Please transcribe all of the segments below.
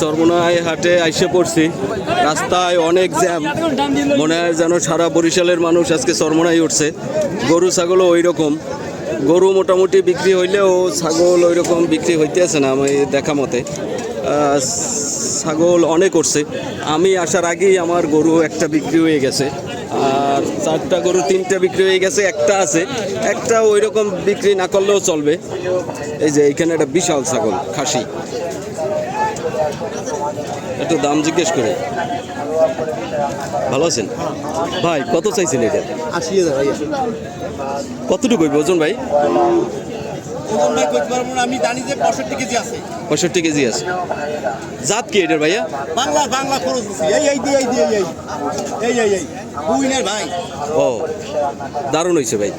সর্বনয় হাটে আইসে পড়ছি। রাস্তায় অনেক জ্যাম। মনে হয় যেন সারা বরিশালের মানুষ আজকে সর্বনায় উঠছে। গরু, ছাগলও ওই রকম গরু মোটামুটি বিক্রি হইলেও ছাগল ওই রকম বিক্রি হইতেছে না আমি দেখা মতে। ছাগল অনেক উঠছে। আমি আসার আগেই আমার গরু একটা বিক্রি হয়ে গেছে। আর চারটা গরু, তিনটা বিক্রি হয়ে গেছে, একটা আছে। একটা ওই রকম বিক্রি না করলেও চলবে। এই যে এখানে একটা বিশাল ছাগল, খাসি। একটু দাম জিজ্ঞেস করে। ভালো আছেন? ভাই কত চাইছেন এটা? আশি হাজার কতটুকু ওজন ভাই? আমি জানি যে পঁয়ষট্টি কেজি আছে। পঁয়ষট্টি কেজি আছে। জাত কি এটার ভাইয়া? বাংলা বাংলা খরচ এই এই দিয়ে এই দিয়ে এই এই এই এই বুইনের ভাই। ও দারুণ হয়েছে ভাই।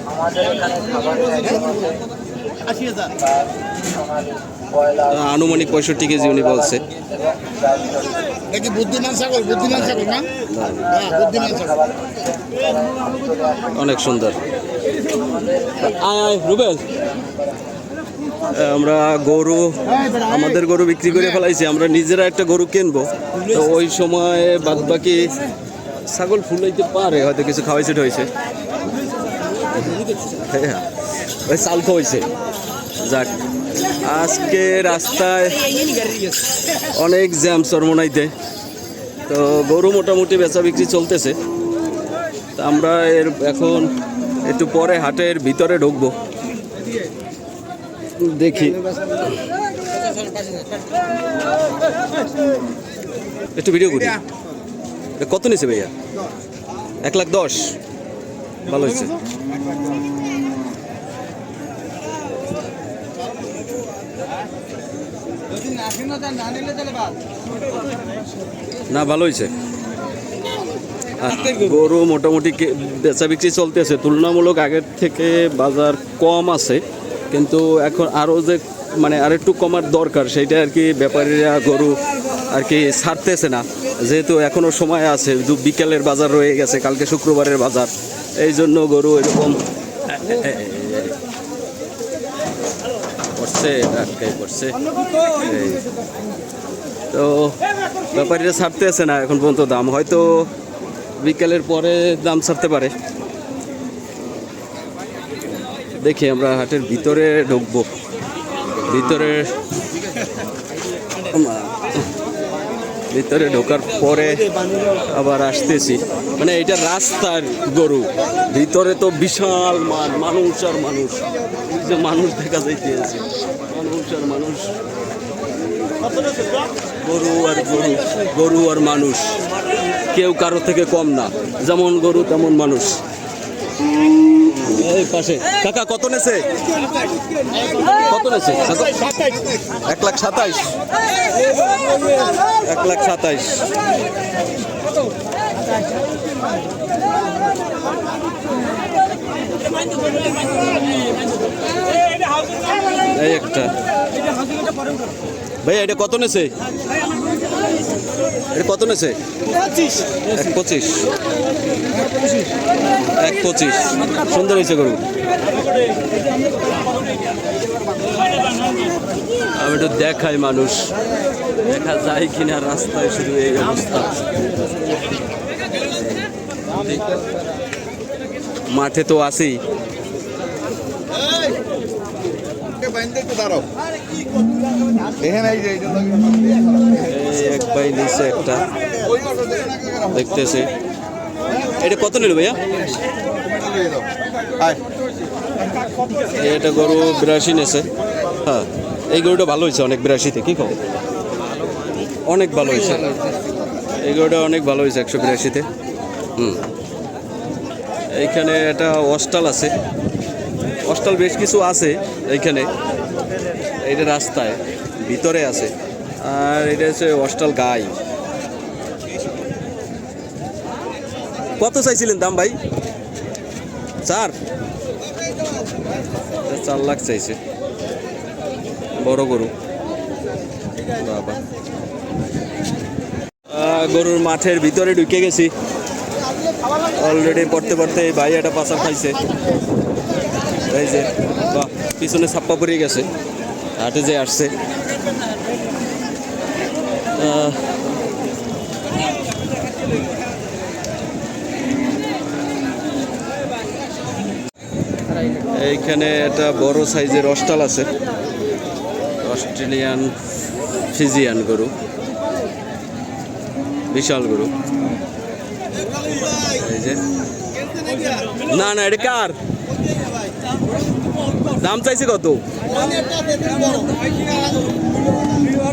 আশি হাজার। আনুমানিক পঁয়ষট্টি কেজি উনি বলছে। দেখি বুদ্ধিমান ছাগল? বুদ্ধিমান ছাগল না? হ্যাঁ বুদ্ধিমান ছাগল। অনেক সুন্দর। আয় আয় রুবেল। আমরা গরু আমাদের গরু বিক্রি করে ফেলাইছি আমরা নিজেরা একটা গরু কিনবো। তো ওই সময় বাদ বাকি ছাগল ফুলাইতে পারে হয়তো কিছু খাওয়াইছে হয়েছে হ্যাঁ ওই চাল খাওয়াইছে। যাক। আজকে রাস্তায় অনেক জ্যাম চরমনাইতে। তো গরু মোটামুটি বেচা বিক্রি চলতেছে। তা আমরা এর এখন একটু পরে হাটের ভিতরে ঢুকবো। দেখি। একটু ভিডিও করি। কত নিছে ভাইয়া? এক লাখ দশ। ভালো হয়েছে। না, ভালো হয়েছে গরু মোটামুটি বেচা বিক্রি চলতেছে। তুলনামূলক আগের থেকে বাজার কম আছে। কিন্তু এখন আরও যে মানে আর একটু কমার দরকার, সেইটা আর কি ব্যাপারীরা গরু আর কি ছাড়তেছে না। যেহেতু এখনও সময় আছে, দু বিকেলের বাজার রয়ে গেছে, কালকে শুক্রবারের বাজার। এই জন্য গরু এরকম পড়ছে আটকাই পড়ছে। তো ব্যাপারীরা ছাড়তে আছে না এখন পর্যন্ত দাম। হয়তো বিকেলের পরে দাম ছাড়তে পারে। দেখি আমরা হাটের ভিতরে ঢুকবো। ভিতরে ভিতরে ঢোকার পরে আবার আসতেছি। মানে এটা রাস্তার গরু। ভিতরে তো বিশাল মান মানুষ। আর মানুষ যে মানুষ দেখা যাইতেছে। মানুষ আর মানুষ। গরু আর গরু গরু আর মানুষ। কেউ কারও থেকে কম না। যেমন গরু, তেমন মানুষ। এই পাশে। কাকা কত নেছে? কত নেছে? এক লাখ সাতাইশ। এক লাখ সাতাইশ। এই একটা। ভাই এটা কত নেছে? এটা কত নেছে? পঁচিশ। এক পঁচিশ। সুন্দর হয়েছে গরু। আমি একটু দেখাই মানুষ। দেখা যায় কিনা রাস্তায় শুধু এই অবস্থা। মাঠে তো এই এক ভাই নিচে একটা। দেখতেছে। এটা কত নিল ভাইয়া? এটা গরু বিরাশি নেছে। হ্যাঁ এই গরুটা ভালো হয়েছে অনেক বিরাশিতে কি খবর অনেক ভালো হয়েছে। এই গরুটা অনেক ভালো হয়েছে একশো বিরাশিতে। হুম। এইখানে একটা অস্টাল আছে। অস্টাল বেশ কিছু আছে এইখানে। এইটা রাস্তায় ভিতরে আছে। আর এটা হচ্ছে অস্টাল গাই। কত চাইছিলেন দাম ভাই? চার? চার লাখ চাইছে। বড় গরু। গরুর মাঠের ভিতরে ঢুকে গেছি। অলরেডি পড়তে পড়তে ভাই একটা পাশা খাইছে। এই যে, বাহ, পিছনে ছাপ্পা পড়ে গেছে। হাটে যে আসছে। এইখানে একটা বড় সাইজের অস্টাল আছে। অস্ট্রেলিয়ান ফিজিয়ান গরু। বিশাল গরু। এই যে। না না, এটা কার? দাম চাইছে কত?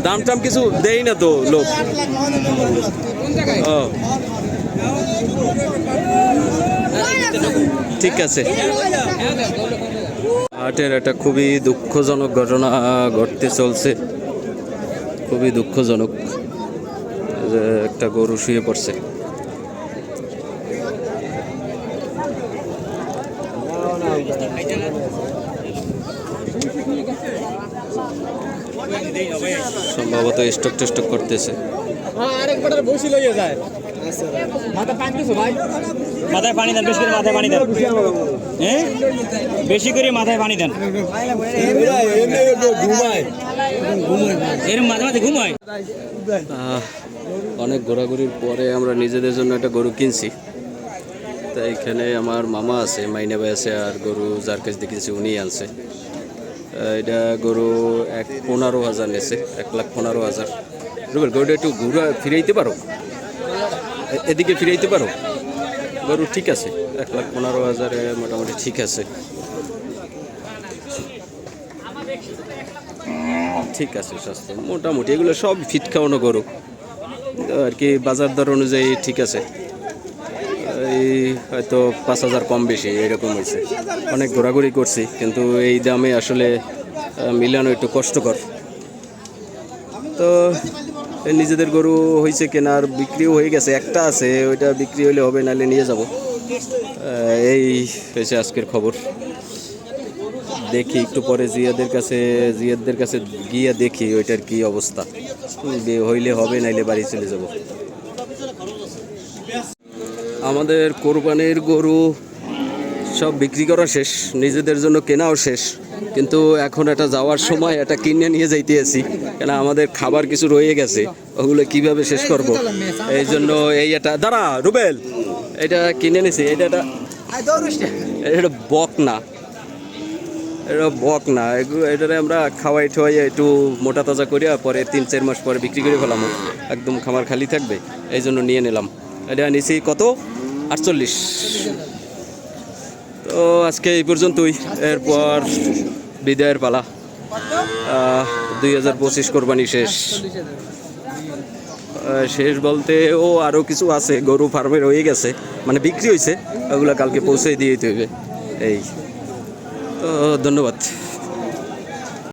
দাম টাম কিছু দেই না তো লোক। ও। ঠিক আছে। হাটের একটা খুবই দুঃখজনক ঘটনা ঘটতে চলছে। খুবই দুঃখজনক। একটা গরু শুয়ে পড়ছে। সম্ভবত স্টক টেস্টক করতেছে। আরেকবার বসি লইয়া যায়। মাথা পানি দিছো ভাই? মাথায় পানি দেন বেশি করে মাথায় পানি দেন। হ্যাঁ বেশি করে মাথায় পানি দেন। এরকম মাঝে মাঝে ঘুমায়। অনেক ঘোরাঘুরির পরে আমরা নিজেদের জন্য একটা গরু কিনছি। তা এখানে আমার মামা আছে মাইনে ভাই আছে আর গরু যার কাছ দিয়ে কিনছি উনি আনছে। এটা গরু এক পনেরো হাজার নেছে এক লাখ পনেরো হাজার। রুবেল, গরুটা একটু ঘুরা ফিরাইতে পারো? এদিকে এদিকে ফিরাইতে পারো? গরু ঠিক আছে, এক লাখ পনেরো হাজারে মোটামুটি ঠিক আছে। ঠিক আছে, স্বাস্থ্য। মোটামুটি এগুলো সব ফিট খাওয়ানো গরু। আর কি বাজার দর অনুযায়ী ঠিক আছে। এই হয়তো পাঁচ হাজার কম বেশি, এরকম হয়েছে। অনেক ঘোরাঘুরি করছি, কিন্তু এই দামে আসলে মিলানো একটু কষ্টকর। তো নিজেদের গরু হয়েছে কেনার বিক্রিও হয়ে গেছে। একটা আছে, ওইটা বিক্রি হলে হবে, নাহলে নিয়ে যাব। এই হয়েছে আজকের খবর। দেখি একটু পরে জিয়াদের কাছে জিয়াদের কাছে গিয়ে দেখি ওইটার কি অবস্থা। হইলে হবে, নাইলে বাড়ি চলে যাব। আমাদের কোরবানির গরু সব বিক্রি করা শেষ, নিজেদের জন্য কেনাও শেষ। কিন্তু এখন এটা যাওয়ার সময় এটা কিনে নিয়ে যাইতে আছি কেন আমাদের খাবার কিছু রয়ে গেছে, ওগুলো কীভাবে শেষ করব? এই জন্য এই এটা দাঁড়া, রুবেল, এটা কিনে নিছি, এটা এটা এটা বক না এটা বক না এটারে আমরা খাওয়াই ঠাওয়াই একটু মোটা তাজা করিয়া পরে তিন চার মাস পরে বিক্রি করে ফেলাম। একদম খামার খালি থাকবে এই জন্য নিয়ে নিলাম। এটা নিছি কত? আটচল্লিশ। তো আজকে এই পর্যন্তই। এরপর বিদায়ের পালা। দুই হাজার পঁচিশ কোরবানি শেষ। শেষ বলতে ও আরও কিছু আছে। গরু ফার্মে রয়ে গেছে। মানে বিক্রি হয়েছে। ওগুলো কালকে পৌঁছে দিয়ে হইবে এই। তো ধন্যবাদ।